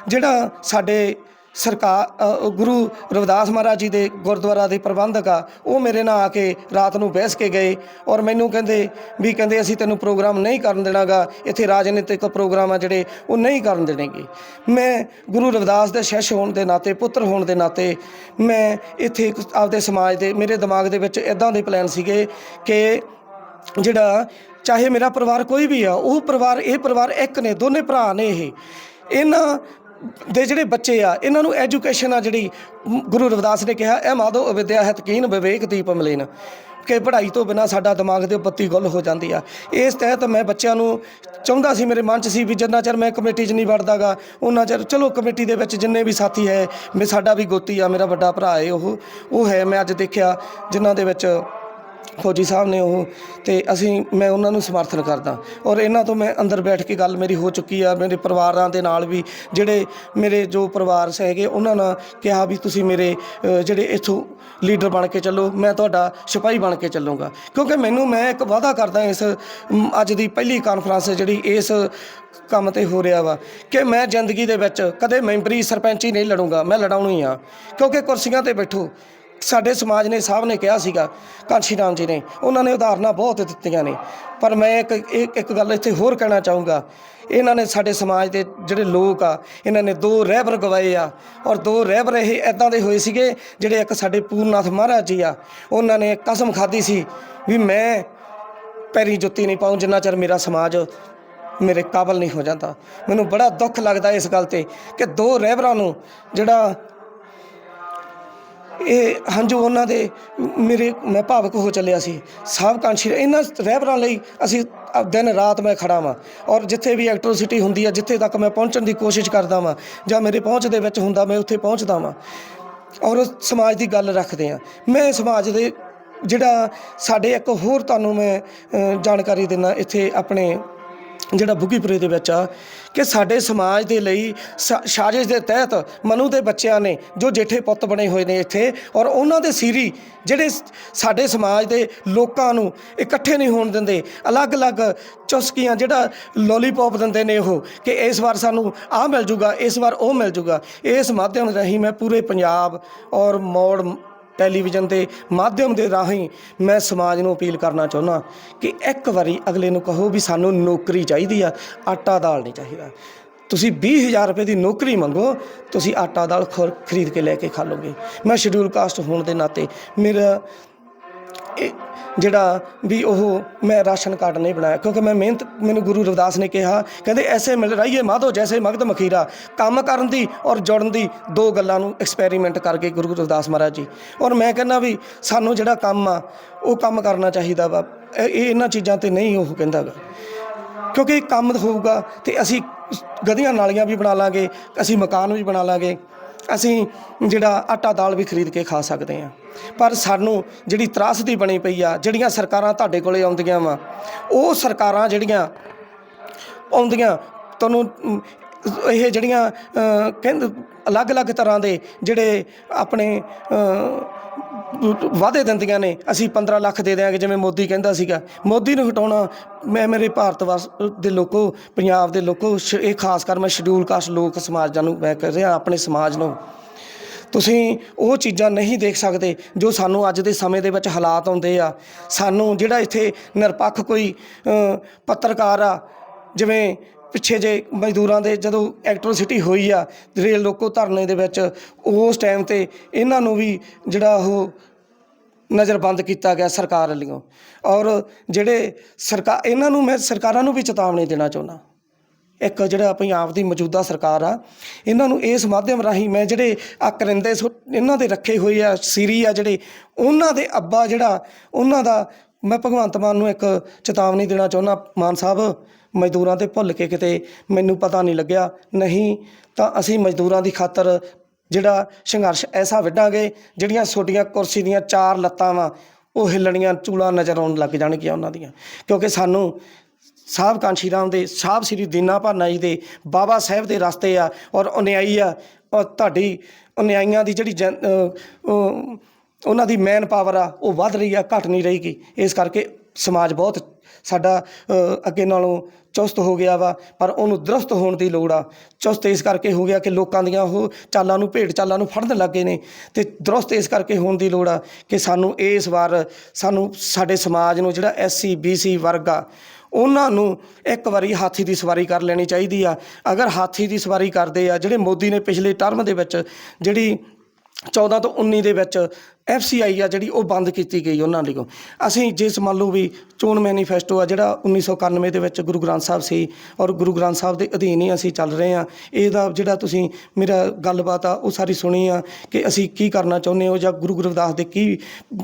ਜਿਹੜਾ ਸਾਡੇ ਸਰਕਾਰ ਗੁਰੂ ਰਵਿਦਾਸ ਮਹਾਰਾਜ ਜੀ ਦੇ ਗੁਰਦੁਆਰਾ ਦੇ ਪ੍ਰਬੰਧਕ ਆ, ਉਹ ਮੇਰੇ ਨਾਲ ਆ ਕੇ ਰਾਤ ਨੂੰ ਬਹਿਸ ਕੇ ਗਏ ਔਰ ਮੈਨੂੰ ਕਹਿੰਦੇ ਵੀ ਕਹਿੰਦੇ ਅਸੀਂ ਤੈਨੂੰ ਪ੍ਰੋਗਰਾਮ ਨਹੀਂ ਕਰਨ ਦੇਣਾਗਾ, ਇੱਥੇ ਰਾਜਨੀਤਿਕ ਪ੍ਰੋਗਰਾਮ ਆ ਜਿਹੜੇ ਉਹ ਨਹੀਂ ਕਰਨ ਦੇਣਗੇ। ਮੈਂ ਗੁਰੂ ਰਵਿਦਾਸ ਦੇ ਸ਼ਿਸ਼ ਹੋਣ ਦੇ ਨਾਤੇ, ਪੁੱਤਰ ਹੋਣ ਦੇ ਨਾਤੇ ਮੈਂ ਇੱਥੇ ਆਪਦੇ ਸਮਾਜ ਦੇ, ਮੇਰੇ ਦਿਮਾਗ ਦੇ ਵਿੱਚ ਇਦਾਂ ਦੇ ਪਲਾਨ ਸੀਗੇ ਕਿ ਜਿਹੜਾ ਚਾਹੇ ਮੇਰਾ ਪਰਿਵਾਰ ਕੋਈ ਵੀ ਆ, ਉਹ ਪਰਿਵਾਰ, ਇਹ ਪਰਿਵਾਰ ਇੱਕ ਨੇ, ਦੋਨੇ ਭਰਾ ਨੇ ਇਹ। ਇਹਨਾਂ ਦੇ ਜਿਹੜੇ ਬੱਚੇ ਆ, ਇਹਨਾਂ ਨੂੰ ਐਜੂਕੇਸ਼ਨ ਆ ਜਿਹੜੀ ਗੁਰੂ ਰਵਿਦਾਸ ਨੇ ਕਿਹਾ, ਇਹ ਮਾਧੋ ਅਵਿਦਿਆ ਹੈ ਤਕੀਨ ਵਿਵੇਕ ਦੀਪ ਮਲੇਨ। ਕਿ ਪੜ੍ਹਾਈ ਤੋਂ ਬਿਨਾ ਸਾਡਾ ਦਿਮਾਗ ਦੇ ਬੱਤੀ ਗੁੱਲ ਹੋ ਜਾਂਦੀ ਆ। ਇਸ ਤਹਿਤ ਮੈਂ ਬੱਚਿਆਂ ਨੂੰ ਚਾਹੁੰਦਾ ਸੀ, ਮੇਰੇ ਮਨ 'ਚ ਸੀ ਵੀ ਜਿੰਨਾ ਚਿਰ ਮੈਂ ਕਮੇਟੀ 'ਚ ਨਹੀਂ ਵੜਦਾਗਾ ਉਹਨਾਂ ਚਿਰ ਚਲੋ ਕਮੇਟੀ ਦੇ ਵਿੱਚ ਜਿੰਨੇ ਵੀ ਸਾਥੀ ਹੈ, ਮੈਂ ਸਾਡਾ ਵੀ ਗੋਤੀ ਆ, ਮੇਰਾ ਵੱਡਾ ਭਰਾ ਹੈ ਉਹ ਉਹ ਹੈ, ਮੈਂ ਅੱਜ ਦੇਖਿਆ, ਜਿਨ੍ਹਾਂ ਦੇ ਵਿੱਚ ਫੌਜੀ ਸਾਹਿਬ ਨੇ ਉਹ ਤੇ ਅਸੀਂ, ਮੈਂ ਉਹਨਾਂ ਨੂੰ ਸਮਰਥਨ ਕਰਦਾ। ਔਰ ਇਹਨਾਂ ਤੋਂ ਮੈਂ ਅੰਦਰ ਬੈਠ ਕੇ ਗੱਲ ਮੇਰੀ ਹੋ ਚੁੱਕੀ ਆ, ਮੇਰੇ ਪਰਿਵਾਰਾਂ ਦੇ ਨਾਲ ਵੀ ਜਿਹੜੇ ਮੇਰੇ ਜੋ ਪਰਿਵਾਰ ਹੈਗੇ, ਉਹਨਾਂ ਨਾਲ ਕਿਹਾ ਵੀ ਤੁਸੀਂ ਮੇਰੇ ਜਿਹੜੇ ਇਥੋਂ ਲੀਡਰ ਬਣ ਕੇ ਚੱਲੋ, ਮੈਂ ਤੁਹਾਡਾ ਸਿਪਾਹੀ ਬਣ ਕੇ ਚੱਲੂੰਗਾ। ਕਿਉਂਕਿ ਮੈਨੂੰ, ਮੈਂ ਇੱਕ ਵਾਅਦਾ ਕਰਦਾ ਇਸ ਅੱਜ ਦੀ ਪਹਿਲੀ ਕਾਨਫਰੰਸ ਜਿਹੜੀ ਇਸ ਕੰਮ ਤੇ ਹੋ ਰਿਹਾ ਵਾ, ਕਿ ਮੈਂ ਜ਼ਿੰਦਗੀ ਦੇ ਵਿੱਚ ਕਦੇ ਮੈਂਬਰੀ ਸਰਪੰਚੀ ਨਹੀਂ ਲੜੂੰਗਾ, ਮੈਂ ਲੜਾਉਣੀ ਆ। ਕਿਉਂਕਿ ਕੁਰਸੀਆਂ ਤੇ ਬੈਠੋ ਸਾਡੇ ਸਮਾਜ ਨੇ, ਸਾਹਿਬ ਨੇ ਕਿਹਾ ਸੀਗਾ ਕਾਂਸ਼ੀ ਰਾਮ ਜੀ ਨੇ, ਉਹਨਾਂ ਨੇ ਉਦਾਹਰਨਾਂ ਬਹੁਤ ਦਿੱਤੀਆਂ ਨੇ। ਪਰ ਮੈਂ ਇੱਕ ਇੱਕ ਇੱਕ ਗੱਲ ਇੱਥੇ ਹੋਰ ਕਹਿਣਾ ਚਾਹੂੰਗਾ। ਇਹਨਾਂ ਨੇ ਸਾਡੇ ਸਮਾਜ ਦੇ ਜਿਹੜੇ ਲੋਕ ਆ, ਇਹਨਾਂ ਨੇ ਦੋ ਰਹਿਬਰ ਗਵਾਏ ਆ, ਔਰ ਦੋ ਰਹਿਬਰ ਇਹ ਐਦਾਂ ਦੇ ਹੋਏ ਸੀਗੇ, ਜਿਹੜੇ ਇੱਕ ਸਾਡੇ ਪੂਰਨਾਥ ਮਹਾਰਾਜ ਜੀ ਆ, ਉਹਨਾਂ ਨੇ ਕਸਮ ਖਾਧੀ ਸੀ ਵੀ ਮੈਂ ਪੈਰੀ ਜੁੱਤੀ ਨਹੀਂ ਪਾਉਂ ਜਿੰਨਾ ਚਿਰ ਮੇਰਾ ਸਮਾਜ ਮੇਰੇ ਕਾਬਲ ਨਹੀਂ ਹੋ ਜਾਂਦਾ। ਮੈਨੂੰ ਬੜਾ ਦੁੱਖ ਲੱਗਦਾ ਇਸ ਗੱਲ ਤੇ ਕਿ ਦੋ ਰਹਿਬਰਾਂ ਨੂੰ ਜਿਹੜਾ ਇਹ ਹੰਝੂ ਉਹਨਾਂ ਦੇ ਮੇਰੇ ਮੈਂ ਭਾਵਕ ਹੋ ਚੱਲਿਆ ਸੀ। ਸਾਬ ਇਹਨਾਂ ਰਹਿਬਰਾਂ ਲਈ ਅਸੀਂ ਦਿਨ ਰਾਤ ਮੈਂ ਖੜਾ ਵਾਂ ਔਰ ਜਿੱਥੇ ਵੀ ਐਕਟ੍ਰੋਸਿਟੀ ਹੁੰਦੀ ਆ, ਜਿੱਥੇ ਤੱਕ ਮੈਂ ਪਹੁੰਚਣ ਦੀ ਕੋਸ਼ਿਸ਼ ਕਰਦਾ ਵਾਂ ਜਾਂ ਮੇਰੇ ਪਹੁੰਚ ਦੇ ਵਿੱਚ ਹੁੰਦਾ, ਮੈਂ ਉੱਥੇ ਪਹੁੰਚਦਾ ਵਾਂ ਔਰ ਸਮਾਜ ਦੀ ਗੱਲ ਰੱਖਦੇ ਆ। ਮੈਂ ਸਮਾਜ ਦੇ ਜਿਹੜਾ ਸਾਡੇ ਇੱਕ ਹੋਰ ਤੁਹਾਨੂੰ ਮੈਂ ਜਾਣਕਾਰੀ ਦਿੰਦਾ, ਇੱਥੇ ਆਪਣੇ ਜਿਹੜਾ ਬੁੱਗੀਪੁਰੇ ਦੇ ਵਿੱਚ ਆ, ਕਿ ਸਾਡੇ ਸਮਾਜ ਦੇ ਲਈ ਸਾਜ਼ਿਸ਼ ਦੇ ਤਹਿਤ ਮਨੂ ਦੇ ਬੱਚਿਆਂ ਨੇ ਜੋ ਜੇਠੇ ਪੁੱਤ ਬਣੇ ਹੋਏ ਨੇ ਇੱਥੇ ਔਰ ਉਹਨਾਂ ਦੇ ਸੀਰੀ ਜਿਹੜੇ ਸਾਡੇ ਸਮਾਜ ਦੇ ਲੋਕਾਂ ਨੂੰ ਇਕੱਠੇ ਨਹੀਂ ਹੋਣ ਦਿੰਦੇ, ਅਲੱਗ-ਅਲੱਗ ਚੁਸਕੀਆਂ ਜਿਹੜਾ ਲੋਲੀਪੌਪ ਦਿੰਦੇ ਨੇ ਉਹ, ਕਿ ਇਸ ਵਾਰ ਸਾਨੂੰ ਆਹ ਮਿਲ ਜੂਗਾ, ਇਸ ਵਾਰ ਉਹ ਮਿਲ ਜੂਗਾ। ਇਸ ਮਾਧਿਅਮ ਰਾਹੀਂ ਮੈਂ ਪੂਰੇ ਪੰਜਾਬ ਔਰ ਮੌੜ ਟੈਲੀਵਿਜ਼ਨ ਦੇ ਮਾਧਿਅਮ ਦੇ ਰਾਹੀਂ ਮੈਂ ਸਮਾਜ ਨੂੰ ਅਪੀਲ ਕਰਨਾ ਚਾਹੁੰਦਾ ਕਿ ਇੱਕ ਵਾਰੀ ਅਗਲੇ ਨੂੰ ਕਹੋ ਵੀ ਸਾਨੂੰ ਨੌਕਰੀ ਚਾਹੀਦੀ ਆ, ਆਟਾ ਦਾਲ ਨਹੀਂ ਚਾਹੀਦਾ। ਤੁਸੀਂ 20000 ਰੁਪਏ ਦੀ ਨੌਕਰੀ ਮੰਗੋ, ਤੁਸੀਂ ਆਟਾ ਦਾਲ ਖਰੀਦ ਕੇ ਲੈ ਕੇ ਖਾ ਲੋਗੇ ਮੈਂ ਸ਼ਡਿਊਲ ਕਾਸਟ ਹੋਣ ਦੇ ਨਾਤੇ ਮੇਰਾ ਇਹ ਜਿਹੜਾ ਵੀ ਉਹ ਮੈਂ ਰਾਸ਼ਨ ਕਾਰਡ ਨਹੀਂ ਬਣਾਇਆ, ਕਿਉਂਕਿ ਮੈਂ ਮਿਹਨਤ, ਮੈਨੂੰ ਗੁਰੂ ਰਵਿਦਾਸ ਨੇ ਕਿਹਾ, ਕਹਿੰਦੇ ਐਸੇ ਮਿਲ ਰਹੀਏ ਮਾਧੋ, ਜੈਸੇ ਮਗਧ ਮਖੀਰਾ, ਕੰਮ ਕਰਨ ਦੀ ਔਰ ਜੁੜਨ ਦੀ ਦੋ ਗੱਲਾਂ ਨੂੰ ਐਕਸਪੈਰੀਮੈਂਟ ਕਰਕੇ ਗੁਰੂ ਰਵਿਦਾਸ ਮਹਾਰਾਜ ਜੀ। ਔਰ ਮੈਂ ਕਹਿੰਦਾ ਵੀ ਸਾਨੂੰ ਜਿਹੜਾ ਕੰਮ ਆ, ਉਹ ਕੰਮ ਕਰਨਾ ਚਾਹੀਦਾ ਵਾ ਇਹ ਇਹਨਾਂ ਚੀਜ਼ਾਂ ਤੇ ਨਹੀਂ ਉਹ ਕਹਿੰਦਾ ਗਾ। ਕਿਉਂਕਿ ਕੰਮ ਹੋਊਗਾ ਤੇ ਅਸੀਂ ਗਧੀਆਂ ਨਾਲੀਆਂ ਵੀ ਬਣਾ ਲਾਂਗੇ, ਅਸੀਂ ਮਕਾਨ ਵੀ ਬਣਾ ਲਾਂਗੇ ਅਸੀਂ ਜਿਹੜਾ ਆਟਾ ਦਾਲ ਵੀ ਖਰੀਦ ਕੇ ਖਾ ਸਕਦੇ ਹਾਂ। ਪਰ ਸਾਨੂੰ ਜਿਹੜੀ ਤਰਾਸਦੀ ਬਣੀ ਪਈ ਆ, ਜਿਹੜੀਆਂ ਸਰਕਾਰਾਂ ਤੁਹਾਡੇ ਕੋਲੇ ਆਉਂਦੀਆਂ ਵਾ, ਉਹ ਸਰਕਾਰਾਂ ਜਿਹੜੀਆਂ ਆਉਂਦੀਆਂ, ਤੁਹਾਨੂੰ ਇਹ ਜਿਹੜੀਆਂ ਅ, ਕਹਿੰਦੇ ਅਲੱਗ-ਅਲੱਗ ਤਰ੍ਹਾਂ ਦੇ ਜਿਹੜੇ ਆਪਣੇ ਵਾਅਦੇ ਦਿੰਦੀਆਂ ਨੇ ਅਸੀਂ 15 ਲੱਖ ਦੇ ਦਿਆਂਗੇ ਜਿਵੇਂ ਮੋਦੀ ਕਹਿੰਦਾ ਸੀਗਾ। ਮੋਦੀ ਨੂੰ ਹਟਾਉਣਾ ਮੈਂ ਮੇਰੇ ਭਾਰਤ ਵਾਸ ਦੇ ਲੋਕੋ ਪੰਜਾਬ ਦੇ ਲੋਕੋ ਸ਼- ਇਹ ਖਾਸ ਕਰ ਮੈਂ ਸ਼ਡਿਊਲ ਕਾਸਟ ਲੋਕ ਸਮਾਜਾਂ ਨੂੰ ਮੈਂ ਕਹਿ ਰਿਹਾ ਆਪਣੇ ਸਮਾਜ ਨੂੰ। ਤੁਸੀਂ ਉਹ ਚੀਜ਼ਾਂ ਨਹੀਂ ਦੇਖ ਸਕਦੇ ਜੋ ਸਾਨੂੰ ਅੱਜ ਦੇ ਸਮੇਂ ਦੇ ਵਿੱਚ ਹਾਲਾਤ ਆਉਂਦੇ ਆ। ਸਾਨੂੰ ਜਿਹੜਾ ਇੱਥੇ ਨਿਰਪੱਖ ਕੋਈ ਪੱਤਰਕਾਰ ਆ ਜਿਵੇਂ ਪਿੱਛੇ ਜੇ ਮਜ਼ਦੂਰਾਂ ਦੇ ਜਦੋਂ ਐਕਟ੍ਰੋਸਿਟੀ ਹੋਈ ਆ, ਰੇਲ ਰੋਕੋ ਧਰਨੇ ਦੇ ਵਿੱਚ, ਉਸ ਟਾਈਮ ਤੇ ਇਹਨਾਂ ਨੂੰ ਵੀ ਜਿਹੜਾ ਉਹ ਨਜ਼ਰਬੰਦ ਕੀਤਾ ਗਿਆ ਸਰਕਾਰ ਵੱਲੋਂ। ਔਰ ਜਿਹੜੇ ਸਰਕਾਰ ਇਹਨਾਂ ਨੂੰ ਮੈਂ ਸਰਕਾਰਾਂ ਨੂੰ ਵੀ ਚੇਤਾਵਨੀ ਦੇਣਾ ਚਾਹੁੰਦਾ। ਇੱਕ ਜਿਹੜਾ ਪੰਜਾਬ ਦੀ ਮੌਜੂਦਾ ਸਰਕਾਰ ਆ, ਇਹਨਾਂ ਨੂੰ ਇਸ ਮਾਧਿਅਮ ਰਾਹੀਂ ਮੈਂ ਜਿਹੜੇ ਆ ਕਰਿੰਦੇ ਸੋ, ਇਹਨਾਂ ਦੇ ਰੱਖੇ ਹੋਏ ਆ, ਸੀਰੀ ਆ ਜਿਹੜੇ, ਉਹਨਾਂ ਦੇ ਅੱਬਾ ਜਿਹੜਾ, ਉਹਨਾਂ ਦਾ ਮੈਂ ਭਗਵੰਤ ਮਾਨ ਨੂੰ ਇੱਕ ਚੇਤਾਵਨੀ ਦੇਣਾ ਚਾਹੁੰਦਾ, ਮਾਨ ਸਾਹਿਬ। ਮਜ਼ਦੂਰਾਂ ਤੇ ਭੁੱਲ ਕੇ ਕਿਤੇ ਮੈਨੂੰ ਪਤਾ ਨਹੀਂ ਲੱਗਿਆ। ਨਹੀਂ ਤਾਂ ਅਸੀਂ ਮਜ਼ਦੂਰਾਂ ਦੀ ਖਾਤਰ ਜਿਹੜਾ ਸੰਘਰਸ਼ ਐਸਾ ਵਿੱਢਾਂਗੇ, ਜਿਹੜੀਆਂ ਛੋਟੀਆਂ ਕੁਰਸੀ ਦੀਆਂ ਚਾਰ ਲੱਤਾਂ ਵਾ, ਉਹ ਹਿੱਲਣੀਆਂ ਚੂਲਾ ਨਜ਼ਰ ਆਉਣ ਲੱਗ ਜਾਣਗੀਆਂ ਉਹਨਾਂ ਦੀਆਂ। ਕਿਉਂਕਿ ਸਾਨੂੰ ਸਾਹਿਬ ਕਾਂਸ਼ੀ ਰਾਮ ਦੇ ਸਾਹਿਬ ਸ੍ਰੀ ਦੀਨਾ ਭਾਨਾ ਜੀ ਦੇ ਬਾਬਾ ਸਾਹਿਬ ਦੇ ਰਸਤੇ ਆ ਔਰ ਅਨਿਆਈ ਆ। ਔਰ ਤੁਹਾਡੀ ਅਨਿਆਈਆਂ ਦੀ ਜਿਹੜੀ ਜਨ- ਉਹਨਾਂ ਦੀ ਮੈਨ ਪਾਵਰ ਆ, ਉਹ ਵੱਧ ਰਹੀ ਆ, ਘਟ ਨਹੀਂ ਰਹੀਗੀ ਇਸ ਕਰਕੇ ਸਮਾਜ ਬਹੁਤ ਸਾਡਾ ਅੱਗੇ ਨਾਲੋਂ ਚੁਸਤ ਹੋ ਗਿਆ ਵਾ, ਪਰ ਉਹਨੂੰ ਦਰੁਸਤ ਹੋਣ ਦੀ ਲੋੜ ਆ। ਚੁਸਤ ਇਸ ਕਰਕੇ ਹੋ ਗਿਆ ਕਿ ਲੋਕਾਂ ਦੀਆਂ ਉਹ ਚਾਲਾਂ ਨੂੰ, ਭੇਡ ਚਾਲਾਂ ਨੂੰ ਫੜਨ ਲੱਗੇ ਨੇ ਤੇ ਦਰੁਸਤ ਇਸ ਕਰਕੇ ਹੋਣ ਦੀ ਲੋੜ ਆ ਕਿ ਸਾਨੂੰ ਇਸ ਵਾਰ ਸਾਨੂੰ ਸਾਡੇ ਸਮਾਜ ਨੂੰ ਜਿਹੜਾ ਐਸਸੀ ਬੀਸੀ ਵਰਗ ਆ, ਉਹਨਾਂ ਨੂੰ ਇੱਕ ਵਾਰੀ ਹਾਥੀ ਦੀ ਸਵਾਰੀ ਕਰ ਲੈਣੀ ਚਾਹੀਦੀ ਆ। ਅਗਰ ਹਾਥੀ ਦੀ ਸਵਾਰੀ ਕਰਦੇ ਆ, ਜਿਹੜੇ ਮੋਦੀ ਨੇ ਪਿਛਲੇ ਟਰਮ ਦੇ ਵਿੱਚ, ਜਿਹੜੀ 14 ਤੋਂ 19 ਦੇ ਵਿੱਚ ਐਫਸੀਆਈ ਆ ਜਿਹੜੀ ਉਹ ਬੰਦ ਕੀਤੀ ਗਈ ਉਹਨਾਂ ਲਈ। ਅਸੀਂ ਜਿਸ ਮੰਨ ਲਓ ਵੀ ਚੋਣ ਮੈਨੀਫੈਸਟੋ ਆ ਜਿਹੜਾ 1991 ਦੇ ਵਿੱਚ ਗੁਰੂ ਗ੍ਰੰਥ ਸਾਹਿਬ ਸੀ ਔਰ ਗੁਰੂ ਗ੍ਰੰਥ ਸਾਹਿਬ ਦੇ ਅਧੀਨ ਹੀ ਅਸੀਂ ਚੱਲ ਰਹੇ ਆ ਇਹਦਾ ਜਿਹੜਾ ਤੁਸੀਂ ਮੇਰਾ ਗੱਲਬਾਤ ਆ, ਉਹ ਸਾਰੀ ਸੁਣੀ ਆ ਕਿ ਅਸੀਂ ਕੀ ਕਰਨਾ ਚਾਹੁੰਦੇ ਹੋ ਜਾਂ ਗੁਰੂ ਗੁਰਦਾਸ ਦੇ ਕੀ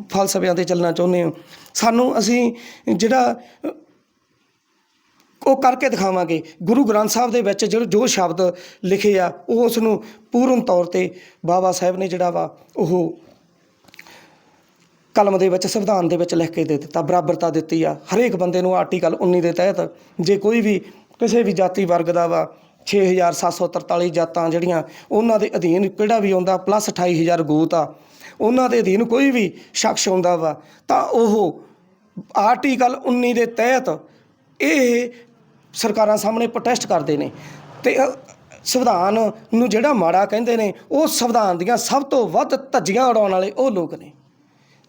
ਫਲਸਫਿਆਂ ਤੇ ਚੱਲਣਾ ਚਾਹੁੰਦੇ ਹੋ। ਸਾਨੂੰ ਅਸੀਂ ਜਿਹੜਾ ਉਹ ਕਰਕੇ ਦਿਖਾਵਾਂਗੇ। ਗੁਰੂ ਗ੍ਰੰਥ ਸਾਹਿਬ ਦੇ ਵਿੱਚ ਜਿਹੜੇ ਜੋ ਸ਼ਬਦ ਲਿਖੇ ਆ, ਉਹ ਉਸ ਨੂੰ ਪੂਰਨ ਤੌਰ ਤੇ ਬਾਬਾ ਸਾਹਿਬ ਨੇ ਜਿਹੜਾ ਵਾ, ਉਹ ਕਲਮ ਦੇ ਵਿੱਚ, ਸੰਵਿਧਾਨ ਦੇ ਵਿੱਚ ਲਿਖ ਕੇ ਦੇ ਦਿੱਤਾ, ਬਰਾਬਰਤਾ ਦਿੱਤੀ ਆ। ਹਰੇਕ ਬੰਦੇ ਨੂੰ ਆਰਟੀਕਲ 19 ਦੇ ਤਹਿਤ ਜੇ ਕੋਈ ਵੀ ਕਿਸੇ ਵੀ ਜਾਤੀ ਵਰਗ ਦਾ ਵਾ 6743 ਜਾਤਾਂ ਜਿਹੜੀਆਂ, ਉਹਨਾਂ ਦੇ ਅਧੀਨ ਕਿਹੜਾ ਵੀ ਆਉਂਦਾ ਪਲੱਸ 28000 ਗੂਤ ਆ। ਉਹਨਾਂ ਦੇ ਅਧੀਨ ਕੋਈ ਵੀ ਸ਼ਖਸ ਆਉਂਦਾ ਵਾ, ਤਾਂ ਉਹ ਆਰਟੀਕਲ 19 ਦੇ ਤਹਿਤ ਇਹ ਸਰਕਾਰਾਂ ਸਾਹਮਣੇ ਪ੍ਰੋਟੈਸਟ ਕਰਦੇ ਨੇ। ਤੇ ਸੰਵਿਧਾਨ ਨੂੰ ਜਿਹੜਾ ਮਾੜਾ ਕਹਿੰਦੇ ਨੇ, ਉਹ ਸੰਵਿਧਾਨ ਦੀਆਂ ਸਭ ਤੋਂ ਵੱਧ ਧੱਜੀਆਂ ਉਡਾਉਣ ਵਾਲੇ ਉਹ ਲੋਕ ਨੇ।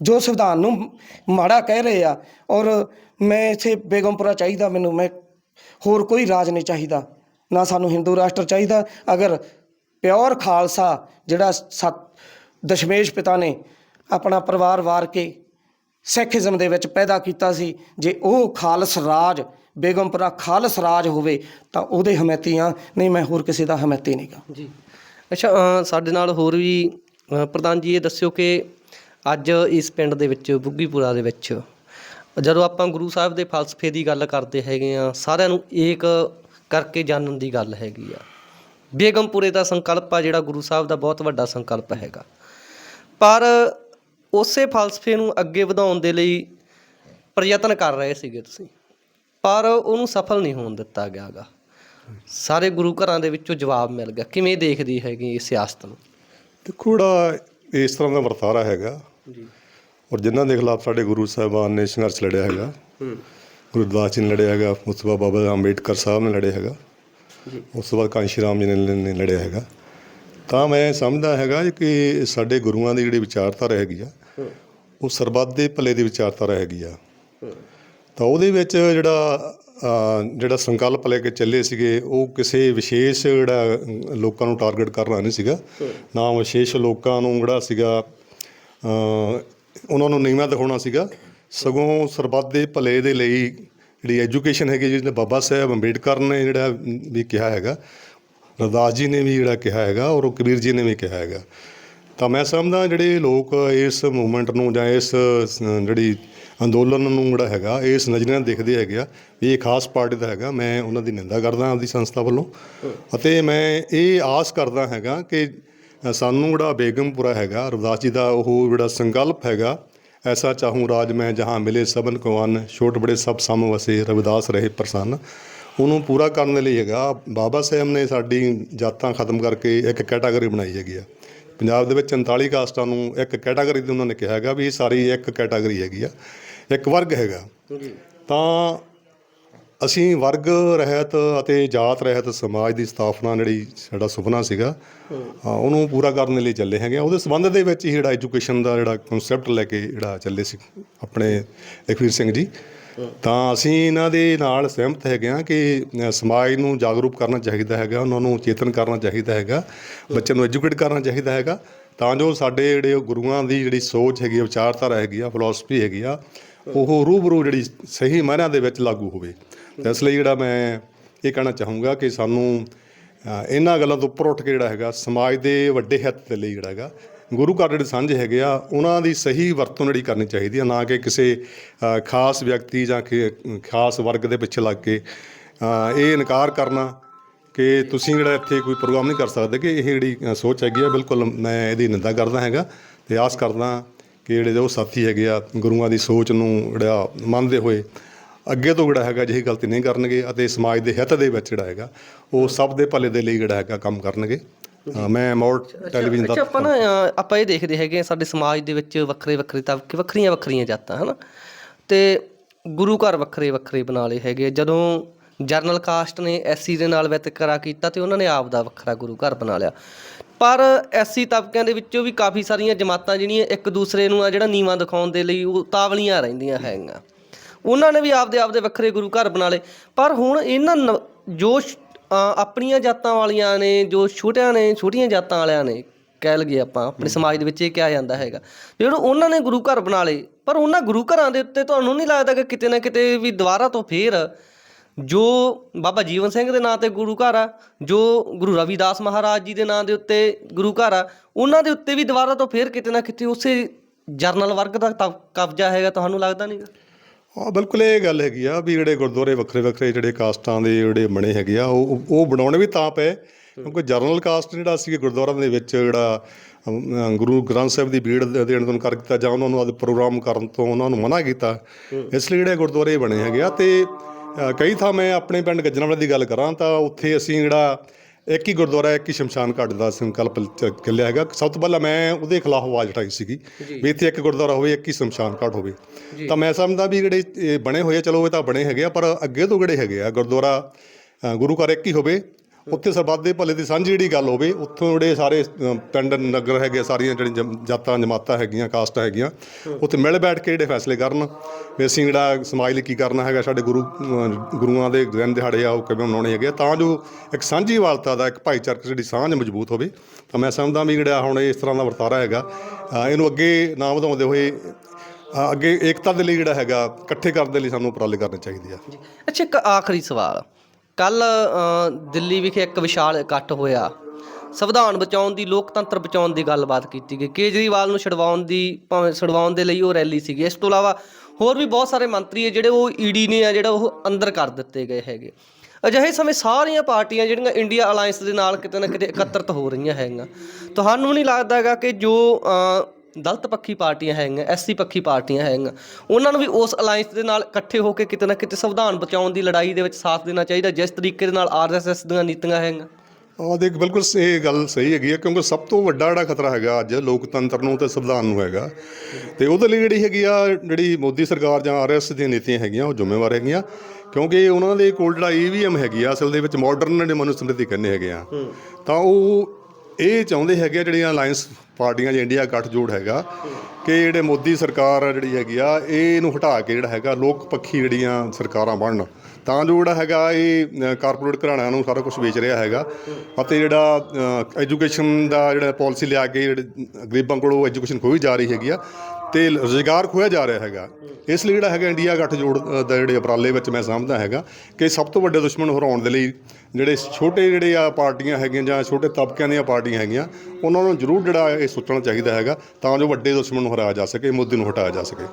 ਜੋ ਸੰਵਿਧਾਨ ਨੂੰ ਮਾੜਾ ਕਹਿ ਰਹੇ ਆ ਔਰ ਮੈਂ ਇੱਥੇ ਬੇਗਮਪੁਰਾ ਚਾਹੀਦਾ, ਮੈਨੂੰ ਮੈਂ ਹੋਰ ਕੋਈ ਰਾਜ ਨਹੀਂ ਚਾਹੀਦਾ, ਨਾ ਸਾਨੂੰ ਹਿੰਦੂ ਰਾਸ਼ਟਰ ਚਾਹੀਦਾ। ਅਗਰ ਪਿਓਰ ਖਾਲਸਾ ਜਿਹੜਾ ਸਤ ਦਸ਼ਮੇਸ਼ ਪਿਤਾ ਨੇ ਆਪਣਾ ਪਰਿਵਾਰ ਵਾਰ ਕੇ ਸਿੱਖੀਜ਼ਮ ਦੇ ਵਿੱਚ ਪੈਦਾ ਕੀਤਾ ਸੀ, ਜੇ ਉਹ ਖਾਲਸ ਰਾਜ, ਬੇਗਮਪੁਰਾ ਖਾਲਸ ਰਾਜ ਹੋਵੇ, ਤਾਂ ਉਹਦੇ ਹਮਾਇਤੀ ਆ, ਨਹੀਂ ਮੈਂ ਹੋਰ ਕਿਸੇ ਦਾ ਹਮੈਤੀ ਨਹੀਂਗਾ ਜੀ। ਅੱਛਾ ਸਾਡੇ ਨਾਲ ਹੋਰ ਵੀ ਪ੍ਰਧਾਨ ਜੀ, ਇਹ ਦੱਸਿਓ ਕਿ ਅੱਜ ਇਸ ਪਿੰਡ ਦੇ ਵਿੱਚ, ਬੁੱਗੀਪੁਰਾ ਦੇ ਵਿੱਚ, ਜਦੋਂ ਆਪਾਂ ਗੁਰੂ ਸਾਹਿਬ ਦੇ ਫਲਸਫੇ ਦੀ ਗੱਲ ਕਰਦੇ ਹੈਗੇ ਆ ਸਾਰਿਆਂ ਨੂੰ ਏਕ ਕਰਕੇ ਜਾਣਨ ਦੀ ਗੱਲ ਹੈਗੀ ਆ। ਬੇਗਮਪੁਰੇ ਦਾ ਸੰਕਲਪ ਆ ਜਿਹੜਾ ਗੁਰੂ ਸਾਹਿਬ ਦਾ ਬਹੁਤ ਵੱਡਾ ਸੰਕਲਪ ਹੈਗਾ। ਪਰ ਉਸੇ ਫਲਸਫੇ ਨੂੰ ਅੱਗੇ ਵਧਾਉਣ ਦੇ ਲਈ ਪ੍ਰਯਤਨ ਕਰ ਰਹੇ ਸੀਗੇ ਤੁਸੀਂ, ਪਰ ਉਹਨੂੰ ਸਫਲ ਨਹੀਂ ਹੋਣ ਦਿੱਤਾ ਗਿਆਗਾ ਸਾਰੇ ਗੁਰੂ ਘਰਾਂ ਦੇ ਵਿੱਚੋਂ ਜਵਾਬ ਮਿਲ ਗਿਆ। ਕਿਵੇਂ ਦੇਖਦੀ ਹੈਗੀ ਇਹ ਸਿਆਸਤ ਨੂੰ? ਦੇਖੋ ਜਿਹੜਾ ਇਸ ਤਰ੍ਹਾਂ ਦਾ ਵਰਤਾਰਾ ਹੈਗਾ ਜੀ। ਔਰ ਜਿਨ੍ਹਾਂ ਦੇ ਖਿਲਾਫ ਸਾਡੇ ਗੁਰੂ ਸਾਹਿਬਾਨ ਨੇ ਸੰਘਰਸ਼ ਲੜਿਆ ਹੈਗਾ ਹੂੰ। ਗੁਰੂ ਰਵਿਦਾਸ ਜੀ ਨੇ ਲੜਿਆ ਹੈਗਾ ਉਸ ਤੋਂ ਬਾਅਦ ਬਾਬਾ ਅੰਬੇਡਕਰ ਸਾਹਿਬ ਨੇ ਲੜਿਆ ਹੈਗਾ। ਉਸ ਤੋਂ ਬਾਅਦ ਕਾਂਸ਼ੀ ਰਾਮ ਜੀ ਨੇ ਲੜਿਆ ਹੈਗਾ। ਤਾਂ ਮੈਂ ਸਮਝਦਾ ਹੈਗਾ ਕਿ ਸਾਡੇ ਗੁਰੂਆਂ ਦੀ ਜਿਹੜੀ ਵਿਚਾਰਧਾਰਾ ਹੈਗੀ ਆ ਉਹ ਸਰਬੱਤ ਦੇ ਭਲੇ ਦੀ ਵਿਚਾਰਧਾਰਾ ਹੈਗੀ ਆ। ਤਾਂ ਉਹਦੇ ਵਿੱਚ ਜਿਹੜਾ ਜਿਹੜਾ ਸੰਕਲਪ ਲੈ ਕੇ ਚੱਲੇ ਸੀਗੇ ਉਹ ਕਿਸੇ ਵਿਸ਼ੇਸ਼ ਜਿਹੜਾ ਲੋਕਾਂ ਨੂੰ ਟਾਰਗੇਟ ਕਰਨਾ ਨਹੀਂ ਸੀਗਾ। ਨਾ ਵਿਸ਼ੇਸ਼ ਲੋਕਾਂ ਨੂੰ ਜਿਹੜਾ ਸੀਗਾ ਉਹਨਾਂ ਨੂੰ ਨੀਵਾਂ ਦਿਖਾਉਣਾ ਸੀਗਾ। ਸਗੋਂ ਸਰਬੱਤ ਦੇ ਭਲੇ ਦੇ ਲਈ ਜਿਹੜੀ ਐਜੂਕੇਸ਼ਨ ਹੈਗੀ ਜਿਹਨੇ ਬਾਬਾ ਸਾਹਿਬ ਅੰਬੇਡਕਰ ਨੇ ਜਿਹੜਾ ਵੀ ਕਿਹਾ ਹੈਗਾ ਰਵਿਦਾਸ ਜੀ ਨੇ ਵੀ ਜਿਹੜਾ ਕਿਹਾ ਹੈਗਾ ਔਰ ਕਬੀਰ ਜੀ ਨੇ ਵੀ ਕਿਹਾ ਹੈਗਾ। ਤਾਂ ਮੈਂ ਸਮਝਦਾ ਜਿਹੜੇ ਲੋਕ ਇਸ ਮੂਵਮੈਂਟ ਨੂੰ ਜਾਂ ਇਸ ਜਿਹੜੀ ਅੰਦੋਲਨ ਨੂੰ ਜਿਹੜਾ ਹੈਗਾ ਇਸ ਨਜ਼ਰੀਏ ਨਾਲ ਦੇਖਦੇ ਹੈਗੇ ਆ ਵੀ ਇਹ ਖਾਸ ਪਾਰਟੀ ਦਾ ਹੈਗਾ ਮੈਂ ਉਹਨਾਂ ਦੀ ਨਿੰਦਾ ਕਰਦਾ ਆਪਦੀ ਸੰਸਥਾ ਵੱਲੋਂ। ਅਤੇ ਮੈਂ ਇਹ ਆਸ ਕਰਦਾ ਹੈਗਾ ਕਿ ਸਾਨੂੰ ਜਿਹੜਾ ਬੇਗਮਪੁਰਾ ਹੈਗਾ ਰਵਿਦਾਸ ਜੀ ਦਾ ਉਹ ਜਿਹੜਾ ਸੰਕਲਪ ਹੈਗਾ ਐਸਾ ਚਾਹੂੰ ਰਾਜ ਮੈਂ ਜਹਾਂ ਮਿਲੇ ਸਭਨ ਕੋ ਅੰਨ ਛੋਟ ਬੜੇ ਸਭ ਸਮ ਵਸੇ ਰਵਿਦਾਸ ਰਹੇ ਪ੍ਰਸੰਨ। ਉਹਨੂੰ ਪੂਰਾ ਕਰਨ ਦੇ ਲਈ ਹੈਗਾ ਬਾਬਾ ਸਾਹਿਬ ਨੇ ਸਾਡੀ ਜਾਤਾਂ ਖਤਮ ਕਰਕੇ ਇੱਕ ਕੈਟਾਗਰੀ ਬਣਾਈ ਹੈਗੀ ਆ। ਪੰਜਾਬ ਦੇ ਵਿੱਚ 39 ਕਾਸਟਾਂ ਨੂੰ ਇੱਕ ਕੈਟਾਗਰੀ ਤੇ ਉਹਨਾਂ ਨੇ ਕਿਹਾ ਹੈਗਾ ਵੀ ਇਹ ਸਾਰੀ ਇੱਕ ਕੈਟਾਗਰੀ ਹੈਗੀ ਆ ਇੱਕ ਵਰਗ ਹੈਗਾ। ਤਾਂ ਅਸੀਂ ਵਰਗ ਰਹਿਤ ਅਤੇ ਜਾਤ ਰਹਿਤ ਸਮਾਜ ਦੀ ਸਥਾਪਨਾ ਜਿਹੜੀ ਸਾਡਾ ਸੁਪਨਾ ਸੀਗਾ ਹਾਂ, ਉਹਨੂੰ ਪੂਰਾ ਕਰਨ ਦੇ ਲਈ ਚੱਲੇ ਹੈਗੇ ਆ। ਉਹਦੇ ਸੰਬੰਧ ਦੇ ਵਿੱਚ ਹੀ ਜਿਹੜਾ ਐਜੂਕੇਸ਼ਨ ਦਾ ਜਿਹੜਾ ਕਨਸੈਪਟ ਲੈ ਕੇ ਜਿਹੜਾ ਚੱਲੇ ਸੀ ਆਪਣੇ ਲਖਵੀਰ ਸਿੰਘ ਜੀ। ਤਾਂ ਅਸੀਂ ਇਹਨਾਂ ਦੇ ਨਾਲ ਸਹਿਮਤ ਹੈਗੇ ਆ ਕਿ ਅ, ਸਮਾਜ ਨੂੰ ਜਾਗਰੂਕ ਕਰਨਾ ਚਾਹੀਦਾ ਹੈਗਾ ਉਹਨਾਂ ਨੂੰ ਚੇਤਨ ਕਰਨਾ ਚਾਹੀਦਾ ਹੈਗਾ ਬੱਚਿਆਂ ਨੂੰ ਐਜੂਕੇਟ ਕਰਨਾ ਚਾਹੀਦਾ ਹੈਗਾ। ਤਾਂ ਜੋ ਸਾਡੇ ਜਿਹੜੇ ਉਹ ਗੁਰੂਆਂ ਦੀ ਜਿਹੜੀ ਸੋਚ ਹੈਗੀ ਆ ਵਿਚਾਰਧਾਰਾ ਹੈਗੀ ਆ ਫਿਲਾਸਫੀ ਹੈਗੀ ਆ ਉਹ ਰੂਬਰੂ ਜਿਹੜੀ ਸਹੀ ਮਾਇਨਿਆਂ ਦੇ ਵਿੱਚ ਲਾਗੂ ਹੋਵੇ। ਤਾਂ ਇਸ ਲਈ ਜਿਹੜਾ ਮੈਂ ਇਹ ਕਹਿਣਾ ਚਾਹੂੰਗਾ ਕਿ ਸਾਨੂੰ ਇਹਨਾਂ ਗੱਲਾਂ ਤੋਂ ਉੱਪਰ ਉੱਠ ਕੇ ਜਿਹੜਾ ਹੈਗਾ ਸਮਾਜ ਦੇ ਵੱਡੇ ਹਿੱਤ ਦੇ ਲਈ ਜਿਹੜਾ ਹੈਗਾ, ਗੁਰੂ ਘਰ ਜਿਹੜੇ ਸਾਂਝੇ ਹੈਗੇ ਆ, ਉਹਨਾਂ ਦੀ ਸਹੀ ਵਰਤੋਂ ਜਿਹੜੀ ਕਰਨੀ ਚਾਹੀਦੀ ਆ, ਨਾ ਕਿ ਕਿਸੇ ਖਾਸ ਵਿਅਕਤੀ ਜਾਂ ਕਿ ਖਾਸ ਵਰਗ ਦੇ ਪਿੱਛੇ ਲੱਗ ਕੇ ਇਹ ਇਨਕਾਰ ਕਰਨਾ ਕਿ ਤੁਸੀਂ ਜਿਹੜਾ ਇੱਥੇ ਕੋਈ ਪ੍ਰੋਗਰਾਮ ਨਹੀਂ ਕਰ ਸਕਦੇ ਕਿ ਇਹ ਜਿਹੜੀ ਸੋਚ ਹੈਗੀ ਆ, ਬਿਲਕੁਲ ਮੈਂ ਇਹਦੀ ਨਿੰਦਾ ਕਰਦਾ ਹੈਗਾ ਤੇ ਆਸ ਕਰਦਾ ਕਿ ਜਿਹੜੇ ਉਹ ਸਾਥੀ ਹੈਗੇ ਆ, ਗੁਰੂਆਂ ਦੀ ਸੋਚ ਨੂੰ ਜਿਹੜਾ ਮੰਨਦੇ ਹੋਏ ਅੱਗੇ ਤੋਂ ਜਿਹੜਾ ਹੈਗਾ ਜਿਹੀ ਗਲਤੀ ਨਹੀਂ ਕਰਨਗੇ ਅਤੇ ਸਮਾਜ ਦੇ ਹਿੱਤ ਦੇ ਵਿੱਚ ਜਿਹੜਾ ਹੈਗਾ ਉਹ ਸਭ ਦੇ ਭਲੇ ਦੇ ਲਈ ਜਿਹੜਾ ਹੈਗਾ ਕੰਮ ਕਰਨਗੇ। ਮੈਂ ਮੌੜ ਟੈਲੀਵਿਜ਼ਨ ਦਾ ਆਪਾਂ ਨਾ ਆਪਾਂ ਇਹ ਦੇਖਦੇ ਹੈਗੇ ਸਾਡੇ ਸਮਾਜ ਦੇ ਵਿੱਚ ਵੱਖਰੇ ਵੱਖਰੇ ਤਬਕੇ ਵੱਖਰੀਆਂ ਵੱਖਰੀਆਂ ਜਾਤਾਂ ਹਨਾ? ਤੇ ਗੁਰੂ ਘਰ ਵੱਖਰੇ ਵੱਖਰੇ ਬਣਾ ਲਏ ਹੈਗੇ। ਜਦੋਂ ਜਰਨਲ ਕਾਸਟ ਨੇ ਐਸਸੀ ਦੇ ਨਾਲ ਵਿਤਕਰਾ ਕੀਤਾ ਤੇ ਉਹਨਾਂ ਨੇ ਆਪ ਦਾ ਵੱਖਰਾ ਗੁਰੂ ਘਰ ਬਣਾ ਲਿਆ। ਪਰ ਐਸਸੀ ਤਬਕਿਆਂ ਦੇ ਵਿੱਚੋਂ ਵੀ ਕਾਫੀ ਸਾਰੀਆਂ ਜਮਾਤਾਂ ਜਿਹੜੀਆਂ ਇੱਕ ਦੂਸਰੇ ਨੂੰ ਆ ਜਿਹੜਾ ਨੀਵਾਂ ਦਿਖਾਉਣ ਦੇ ਲਈ ਉਤਾਵਲੀਆਂ ਰਹਿੰਦੀਆਂ ਹੈਗੀਆਂ। ਉਹਨਾਂ ਨੇ ਵੀ ਆਪਦੇ ਆਪਦੇ ਵੱਖਰੇ ਗੁਰੂ ਘਰ ਬਣਾ ਲਏ। ਪਰ ਹੁਣ ਇਹਨਾਂ ਨ- ਜੋ ਆਪਣੀਆਂ ਜਾਤਾਂ ਵਾਲੀਆਂ ਨੇ, ਜੋ ਛੋਟਿਆਂ ਨੇ, ਛੋਟੀਆਂ ਜਾਤਾਂ ਵਾਲਿਆਂ ਨੇ ਕਹਿ ਲਈਏ ਆਪਾਂ, ਆਪਣੇ ਸਮਾਜ ਦੇ ਵਿੱਚ ਇਹ ਕਿਹਾ ਜਾਂਦਾ ਹੈਗਾ। ਜਿਹੜਾ ਉਹਨਾਂ ਨੇ ਗੁਰੂ ਘਰ ਬਣਾ ਲਏ, ਪਰ ਉਹਨਾਂ ਗੁਰੂ ਘਰਾਂ ਦੇ ਉੱਤੇ ਤੁਹਾਨੂੰ ਨਹੀਂ ਲੱਗਦਾ ਕਿ ਕਿਤੇ ਨਾ ਕਿਤੇ ਵੀ ਦੁਬਾਰਾ ਤੋਂ ਫੇਰ ਜੋ ਬਾਬਾ ਜੀਵਨ ਸਿੰਘ ਦੇ ਨਾਂ ਤੇ ਗੁਰੂ ਘਰ ਆ, ਜੋ ਗੁਰੂ ਰਵਿਦਾਸ ਮਹਾਰਾਜ ਜੀ ਦੇ ਨਾਂ ਦੇ ਉੱਤੇ ਗੁਰੂ ਘਰ ਆ, ਉਹਨਾਂ ਦੇ ਉੱਤੇ ਵੀ ਦੁਬਾਰਾ ਤੋਂ ਫੇਰ ਕਿਤੇ ਨਾ ਕਿਤੇ ਉਸੇ ਜਰਨਲ ਵਰਗ ਦਾ ਕਬਜ਼ਾ ਹੈਗਾ, ਤੁਹਾਨੂੰ ਲੱਗਦਾ ਨਹੀਂਗਾ ਹਾਂ, ਬਿਲਕੁਲ ਇਹ ਗੱਲ ਹੈਗੀ ਆ ਵੀ ਜਿਹੜੇ ਗੁਰਦੁਆਰੇ ਵੱਖਰੇ ਵੱਖਰੇ ਜਿਹੜੇ ਕਾਸਟਾਂ ਦੇ ਜਿਹੜੇ ਬਣੇ ਹੈਗੇ ਆ, ਉਹ ਉਹ ਬਣਾਉਣੇ ਵੀ ਤਾਂ ਪਏ, ਕਿਉਂਕਿ ਜਰਨਲ ਕਾਸਟ ਜਿਹੜਾ ਸੀ ਗੁਰਦੁਆਰਾਂ ਦੇ ਵਿੱਚ ਜਿਹੜਾ ਗੁਰੂ ਗ੍ਰੰਥ ਸਾਹਿਬ ਦੀ ਭੀੜ ਦੇਣ ਤੋਂ ਕਰ ਦਿੱਤਾ ਜਾਂ ਉਹਨਾਂ ਨੂੰ ਆਦੇ ਪ੍ਰੋਗਰਾਮ ਕਰਨ ਤੋਂ ਉਹਨਾਂ ਨੂੰ ਮਨਾ ਕੀਤਾ, ਇਸ ਲਈ ਜਿਹੜੇ ਗੁਰਦੁਆਰੇ ਬਣੇ ਹੈਗੇ ਆ ਤੇ ਕਈ ਥਾਂ ਮੈਂ ਆਪਣੇ ਪਿੰਡ ਗੱਜਣਾਵਾਲੇ ਦੀ ਗੱਲ ਕਰਾਂ ਤਾਂ ਉੱਥੇ ਅਸੀਂ ਜਿਹੜਾ ਇੱਕ ਹੀ ਗੁਰਦੁਆਰਾ ਇੱਕ ਹੀ ਸ਼ਮਸ਼ਾਨ ਘਾਟ ਦਾ ਸੰਕਲਪ ਚੱਲਿਆ ਹੈਗਾ। ਸਭ ਤੋਂ ਪਹਿਲਾਂ ਮੈਂ ਉਹਦੇ ਖਿਲਾਫ ਆਵਾਜ਼ ਉਠਾਈ ਸੀਗੀ ਵੀ ਇੱਥੇ ਇੱਕ ਗੁਰਦੁਆਰਾ ਹੋਵੇ ਇੱਕ ਹੀ ਸ਼ਮਸ਼ਾਨ ਘਾਟ ਹੋਵੇ। ਤਾਂ ਮੈਂ ਸਮਝਦਾ ਵੀ ਜਿਹੜੇ ਬਣੇ ਹੋਏ ਆ ਚਲੋ ਇਹ ਤਾਂ ਬਣੇ ਹੈਗੇ ਆ ਪਰ ਅੱਗੇ ਤੋਂ ਜਿਹੜੇ ਹੈਗੇ ਆ? ਗੁਰਦੁਆਰਾ ਗੁਰੂ ਘਰ ਇੱਕ ਹੀ ਹੋਵੇ ਉੱਥੇ ਸਰਬੱਤ ਦੇ ਭਲੇ ਦੀ ਸਾਂਝੀ ਜਿਹੜੀ ਗੱਲ ਹੋਵੇ ਉੱਥੋਂ ਜਿਹੜੇ ਸਾਰੇ ਪਿੰਡ ਨਗਰ ਹੈਗੇ ਸਾਰੀਆਂ ਜਿਹੜੀਆਂ ਜਮ- ਜਾਤਾਂ ਜਮਾਤਾਂ ਹੈਗੀਆਂ ਕਾਸਟਾਂ ਹੈਗੀਆਂ ਉੱਥੇ ਮਿਲ ਬੈਠ ਕੇ ਜਿਹੜੇ ਫੈਸਲੇ ਕਰਨ। ਵੀ ਅਸੀਂ ਜਿਹੜਾ ਸਮਾਜ ਲਈ ਕੀ ਕਰਨਾ ਹੈਗਾ ਸਾਡੇ ਗੁਰੂ ਗੁਰੂਆਂ ਦੇ ਦਿਨ ਦਿਹਾੜੇ ਆ ਉਹ ਕਿਵੇਂ ਮਨਾਉਣੇ ਹੈਗੇ ਆ, ਤਾਂ ਜੋ ਇੱਕ ਸਾਂਝੀ ਵਾਲਤਾ ਦਾ ਇੱਕ ਭਾਈਚਾਰਕ ਜਿਹੜੀ ਸਾਂਝ ਮਜ਼ਬੂਤ ਹੋਵੇ। ਤਾਂ ਮੈਂ ਸਮਝਦਾ ਵੀ ਜਿਹੜਾ ਹੁਣ ਇਸ ਤਰ੍ਹਾਂ ਦਾ ਵਰਤਾਰਾ ਹੈਗਾ ਇਹਨੂੰ ਅੱਗੇ ਨਾ ਵਧਾਉਂਦੇ ਹੋਏ ਅੱਗੇ ਏਕਤਾ ਦੇ ਲਈ ਜਿਹੜਾ ਹੈਗਾ ਇਕੱਠੇ ਕਰਨ ਦੇ ਲਈ ਸਾਨੂੰ ਉਪਰਾਲੇ ਕਰਨੇ ਚਾਹੀਦੇ ਆ। ਅੱਛਾ ਇੱਕ ਆਖਰੀ ਸਵਾਲ। ਕੱਲ ਦਿੱਲੀ ਵਿਖੇ ਇੱਕ ਵਿਸ਼ਾਲ ਇਕੱਠ ਹੋਇਆ। ਸੰਵਿਧਾਨ ਬਚਾਉਣ ਦੀ, ਲੋਕਤੰਤਰ ਬਚਾਉਣ ਦੀ ਗੱਲਬਾਤ ਕੀਤੀ ਗਈ। ਕੇਜਰੀਵਾਲ ਨੂੰ ਛਡਵਾਉਣ ਦੀ, ਭਾਵੇਂ ਛਡਵਾਉਣ ਦੇ ਲਈ ਉਹ ਰੈਲੀ ਸੀਗੀ। ਇਸ ਤੋਂ ਇਲਾਵਾ ਹੋਰ ਵੀ ਬਹੁਤ ਸਾਰੇ ਮੰਤਰੀ ਹੈ ਜਿਹੜੇ ਉਹ ਈਡੀ ਨੇ ਆ, ਜਿਹੜਾ ਉਹ ਅੰਦਰ ਕਰ ਦਿੱਤੇ ਗਏ ਹੈਗੇ। ਅਜਿਹੇ ਸਮੇਂ ਸਾਰੀਆਂ ਪਾਰਟੀਆਂ ਜਿਹੜੀਆਂ ਇੰਡੀਆ ਅਲਾਈਅੰਸ ਦੇ ਨਾਲ ਕਿਤੇ ਨਾ ਕਿਤੇ ਇਕੱਤਰਤ ਹੋ ਰਹੀਆਂ ਹੈਗੀਆਂ। ਤੁਹਾਨੂੰ ਨਹੀਂ ਲੱਗਦਾ ਹੈਗਾ ਕਿ ਜੋ ਦਲਿਤ ਪੱਖੀ ਪਾਰਟੀਆਂ ਹੈਗੀਆਂ ਐਸਸੀ ਪੱਖੀ ਪਾਰਟੀਆਂ ਹੈਗੀਆਂ। ਉਹਨਾਂ ਨੂੰ ਵੀ ਉਸ ਅਲਾਈਅੰਸ ਦੇ ਨਾਲ ਇਕੱਠੇ ਹੋ ਕੇ ਕਿਤੇ ਨਾ ਕਿਤੇ ਸੰਵਿਧਾਨ ਬਚਾਉਣ ਦੀ ਲੜਾਈ ਦੇ ਵਿੱਚ ਸਾਥ ਦੇਣਾ ਚਾਹੀਦਾ ਜਿਸ ਤਰੀਕੇ ਦੇ ਨਾਲ ਆਰਐਸਐਸ ਦੀਆਂ ਨੀਤੀਆਂ ਹੈਗੀਆਂ। ਆ ਦੇਖ ਬਿਲਕੁਲ ਇਹ ਗੱਲ ਸਹੀ ਹੈਗੀ ਹੈ ਕਿਉਂਕਿ ਸਭ ਤੋਂ ਵੱਡਾ ਜਿਹੜਾ ਖਤਰਾ ਹੈਗਾ ਅੱਜ ਲੋਕਤੰਤਰ ਨੂੰ ਤੇ ਸੰਵਿਧਾਨ ਨੂੰ ਹੈਗਾ। ਤੇ ਉਹਦੇ ਲਈ ਜਿਹੜੀ ਹੈਗੀ ਆ ਜਿਹੜੀ ਮੋਦੀ ਸਰਕਾਰ ਜਾਂ ਆਰਐਸ ਦੀਆਂ ਨੀਤੀਆਂ ਹੈਗੀਆਂ ਉਹ ਜ਼ਿੰਮੇਵਾਰ ਹੈਗੀਆਂ ਕਿਉਂਕਿ ਉਹਨਾਂ ਦੇ ਕੋਲ ਜਿਹੜਾ ਈਵੀਐਮ ਹੈਗੀ ਆ ਅਸਲ ਦੇ ਵਿੱਚ ਮਾਡਰਨ ਜਿਹੜੇ ਮਨੁਸਮ੍ਰਿਤੀ ਕਹਿੰਦੇ ਹੈਗੇ ਆ ਤਾਂ ਉਹ ਇਹ ਚਾਹੁੰਦੇ ਹੈਗੇ ਆ ਜਿਹੜੀਆਂ ਅਲਾਈਅੰਸ ਪਾਰਟੀਆਂ ਜਾਂ ਇੰਡੀਆ ਗੱਠਜੋੜ ਹੈਗਾ, ਕਿ ਜਿਹੜੇ ਮੋਦੀ ਸਰਕਾਰ ਜਿਹੜੀ ਹੈਗੀ ਆ ਇਹ ਇਹਨੂੰ ਹਟਾ ਕੇ ਜਿਹੜਾ ਹੈਗਾ ਲੋਕ ਪੱਖੀ ਜਿਹੜੀਆਂ ਸਰਕਾਰਾਂ ਬਣਨ। ਤਾਂ ਜੋ ਜਿਹੜਾ ਹੈਗਾ ਇਹ ਕਾਰਪੋਰੇਟ ਘਰਾਣਿਆਂ ਨੂੰ ਸਾਰਾ ਕੁਝ ਵੇਚ ਰਿਹਾ ਹੈਗਾ ਅਤੇ ਜਿਹੜਾ ਐਜੂਕੇਸ਼ਨ ਦਾ ਜਿਹੜਾ ਪਾਲਿਸੀ ਲਿਆ ਕੇ ਜਿਹੜੇ ਗਰੀਬਾਂ ਕੋਲੋਂ ਐਜੂਕੇਸ਼ਨ ਖੋਈ ਜਾ ਰਹੀ ਹੈਗੀ ਆ ਤੇ ਰੁਜ਼ਗਾਰ ਖੋਇਆ ਜਾ ਰਿਹਾ ਹੈਗਾ। ਇਸ ਲਈ ਜਿਹੜਾ ਹੈਗਾ ਇੰਡੀਆ ਗੱਠਜੋੜ ਅ, ਦਾ ਜਿਹੜੇ ਉਪਰਾਲੇ ਵਿੱਚ ਮੈਂ ਸਮਝਦਾ ਹੈਗਾ ਕਿ ਸਭ ਤੋਂ ਵੱਡੇ ਦੁਸ਼ਮਣ ਹਰਾਉਣ ਦੇ ਲਈ ਜਿਹੜੇ ਛੋਟੇ ਜਿਹੜੇ ਆ ਪਾਰਟੀਆਂ ਹੈਗੀਆਂ ਜਾਂ ਛੋਟੇ ਤਬਕਿਆਂ ਦੀਆਂ ਪਾਰਟੀਆਂ ਹੈਗੀਆਂ ਉਹਨਾਂ ਨੂੰ ਜ਼ਰੂਰ ਜਿਹੜਾ ਇਹ ਸੋਚਣਾ ਚਾਹੀਦਾ ਹੈਗਾ ਤਾਂ ਜੋ ਵੱਡੇ ਦੁਸ਼ਮਣ ਨੂੰ ਹਰਾਇਆ ਜਾ ਸਕੇ ਮੋਦੀ ਨੂੰ ਹਟਾਇਆ ਜਾ ਸਕੇ।